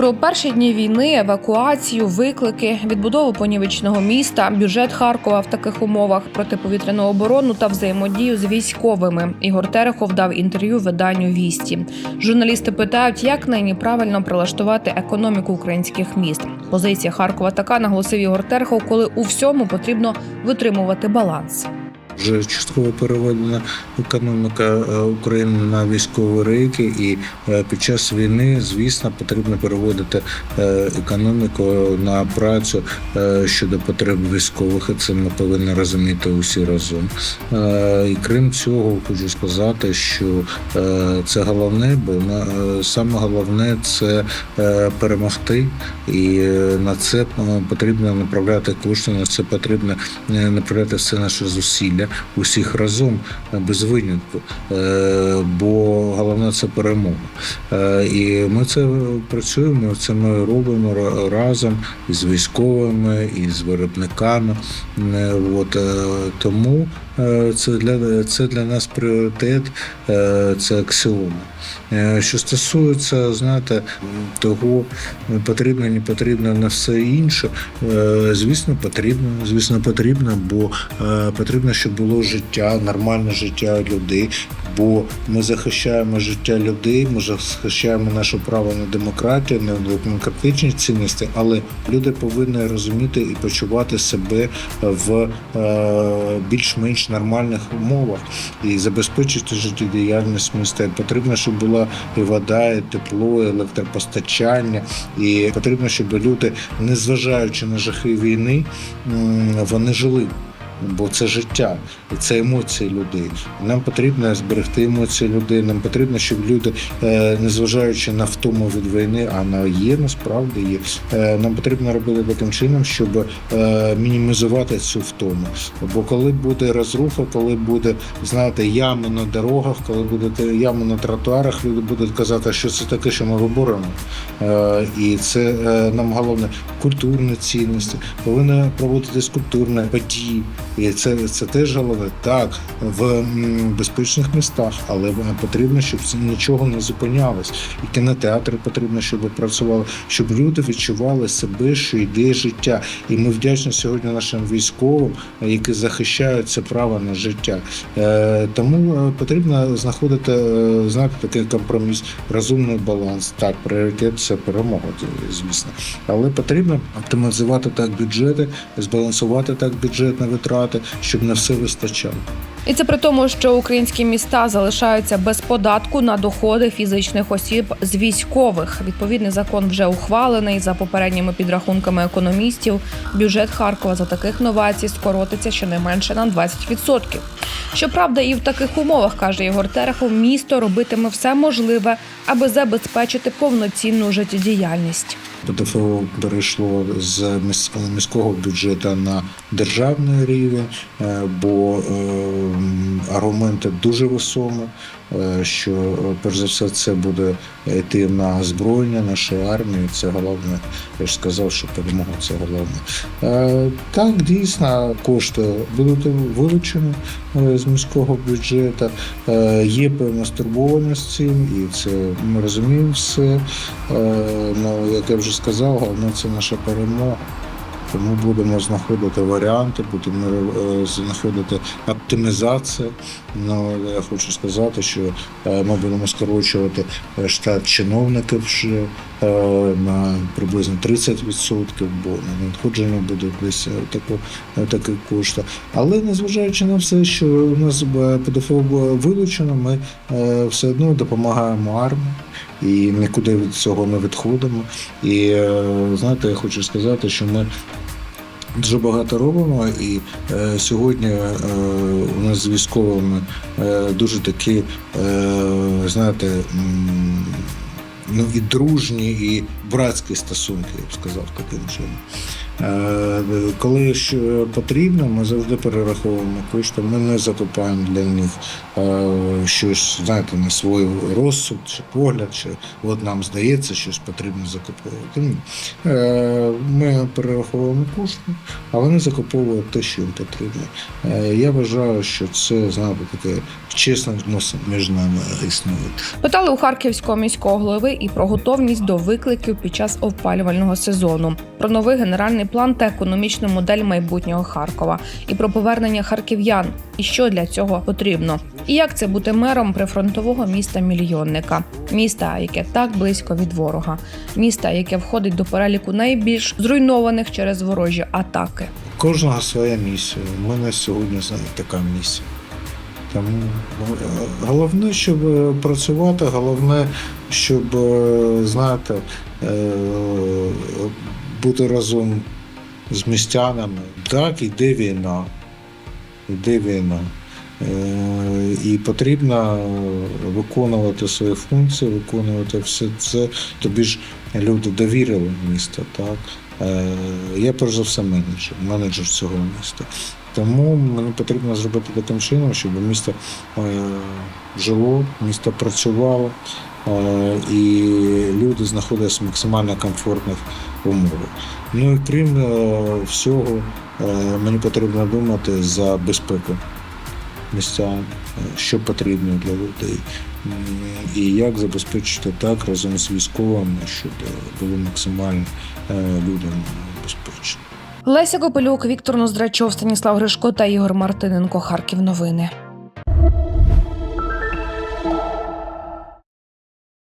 Про перші дні війни, евакуацію, виклики, відбудову понівечного міста, бюджет Харкова в таких умовах, протиповітряну оборону та взаємодію з військовими. Ігор Терехов дав інтерв'ю виданню Вісті. Журналісти питають, як нині правильно прилаштувати економіку українських міст. Позиція Харкова така наголосив Ігор Терехов, коли у всьому потрібно витримувати баланс. Вже частково переведена економіка е, України на військові рейки, і е, під час війни, звісно, потрібно переводити е, економіку на працю щодо потреб військових. і Це ми повинні розуміти усі разом. І крім цього, хочу сказати, що це головне, бо саме головне це перемогти, і на це потрібно направляти кошти, на це потрібно направляти все наше зусилля усіх разом е, без винятку. Е, Бо головне це перемога. Е, І ми це працюємо, це ми робимо разом із військовими, і з виробниками. От тому це для це для нас пріоритет, е, це аксіома. Е, Що стосується, знаєте, того, потрібно, не потрібно на все інше. е, Звісно, потрібно. Звісно, потрібно, бо е, потрібно, щоб було життя, нормальне життя людей. Бо ми захищаємо життя людей, ми захищаємо наше право на демократію, на демократичні цінності, але люди повинні розуміти і почувати себе в е, нормальних умовах і забезпечити життєдіяльність міста. Потрібно, щоб була і вода, і тепло, і електропостачання. І потрібно, щоб люди, незважаючи на жахи війни, вони жили. Бо це життя, і це емоції людей. Нам потрібно зберегти емоції людей. Нам потрібно, щоб люди, е, незважаючи на втому від війни, а вона є насправді є. е, Нам потрібно робити таким чином, щоб е, мінімізувати цю втому. Бо коли буде розруха, коли буде знаєте, ями на дорогах, коли буде ями на тротуарах, люди будуть казати, що це таке, що ми виборемо. І це нам головне культурні цінності. Повинні проводитись культурні події. І це, це теж головне. Так, в безпечних містах, але потрібно, щоб нічого не зупинялось. І кінотеатри потрібно, щоб працювали, щоб люди відчували себе, що йде життя. І ми вдячні сьогодні нашим військовим, які захищають це право на життя. Е, Тому е, потрібно знаходити е, знаєте, такий компроміс, розумний баланс. Так, пріоритет це перемога, звісно. Але потрібно оптимізувати так бюджети, збалансувати так бюджетні витрати, щоб на все вистачало. І це при тому, що українські міста залишаються без податку на доходи фізичних осіб з військових. Відповідний закон вже ухвалений. За попередніми підрахунками економістів, бюджет Харкова за таких новацій скоротиться щонайменше на 20%. Щоправда, і в таких умовах каже Ігор Терехов, місто робитиме все можливе, аби забезпечити повноцінну життєдіяльність. ПДФО перейшло з міс- міського бюджету на державний рівень, е, бо е, аргументи дуже високі, що е, перш за все це буде йти на зброєння нашої армії. Це головне. Я ж сказав, що перемога це головне. Е, Так, дійсно, кошти будуть вилучені е, з міського бюджету. Е, Є певна стурбованість цим, і це ми розуміємо все. Е, Ну, як я вже сказав, головне це наша перемога. Тому будемо знаходити варіанти, будемо е, знаходити оптимізацію. Ну, я хочу сказати, що е, ми будемо скорочувати е, штат чиновників на приблизно 30%, бо на надходження буде десь е, е, такі кошти. Але незважаючи на все, що у нас ПДФО вилучено, ми все одно допомагаємо армії і нікуди від цього не відходимо. І знаєте, я хочу сказати, що ми. Дуже багато робимо, і е, сьогодні е, у нас з військовими е, дуже такі, е, знаєте, ну і дружні, і братські стосунки, я б сказав таким чином. Е, Коли що потрібно, ми завжди перераховуємо кошти. Ми не закупаємо для них е, щось, знаєте, на свій розсуд чи погляд, чи от нам здається, щось потрібно закуповувати. Ні. Е, Ми перераховуємо кошти, а вони закуповують те, що їм потрібно. Я вважаю, що це знаєте, таке чесне відносин між нами існує. Питали у харківського міського голови і про готовність до викликів під час опалювального сезону, про новий генеральний план та економічну модель майбутнього Харкова, і про повернення харків'ян, і що для цього потрібно, і як це бути мером прифронтового міста мільйонника, міста, яке так близько від ворога, міста, яке входить до переліку найбільш зруйнованих через ворожі атаки. Кожного своя місія. У мене сьогодні така місія. Тому е, головне, щоб е, працювати, головне, щоб е, знаєте, е, бути разом з містянами. Так, іде війна. Іде війна. Е, І потрібно виконувати свої функції, виконувати все це. Тобі ж люди довірили місто, так? Е, Я перш за все менеджер, менеджер цього міста. Тому мені потрібно зробити таким чином, щоб місто е, жило, місто працювало, і люди знаходилися в максимально комфортних умовах. Ну і крім е, всього, е, мені потрібно думати за безпеку містян, е, що потрібно для людей. І як забезпечити так разом з військовими, щоб було максимально людям безпечно. Леся Копелюк, Віктор Ноздрачов, Станіслав Гришко та Ігор Мартиненко. Харків новини.